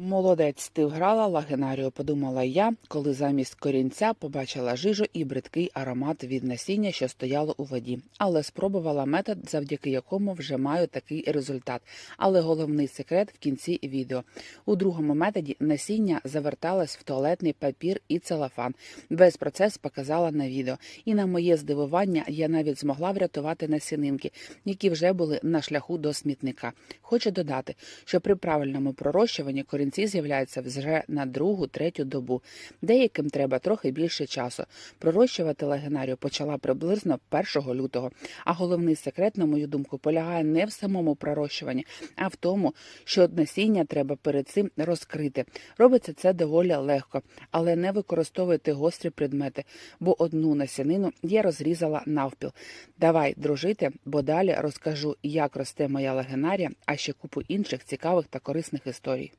Молодець, ти вграла лагенарію, подумала я, коли замість корінця побачила жижу і бридкий аромат від насіння, що стояло у воді. Але спробувала метод, завдяки якому вже маю такий результат. Але головний секрет в кінці відео. У другому методі насіння заверталось в туалетний папір і целофан. Весь процес показала на відео. І на моє здивування я навіть змогла врятувати насінинки, які вже були на шляху до смітника. Хочу додати, що при правильному пророщуванні корінці з'являються вже на другу, третю добу. Деяким треба трохи більше часу. Пророщувати лагенарію почала приблизно 1 лютого. А головний секрет, на мою думку, полягає не в самому пророщуванні, а в тому, що насіння треба перед цим розкрити. Робиться це доволі легко, але не використовуйте гострі предмети, бо одну насінину я розрізала навпіл. Давай дружити, бо далі розкажу, як росте моя лагенарія, а ще купу інших цікавих та корисних історій.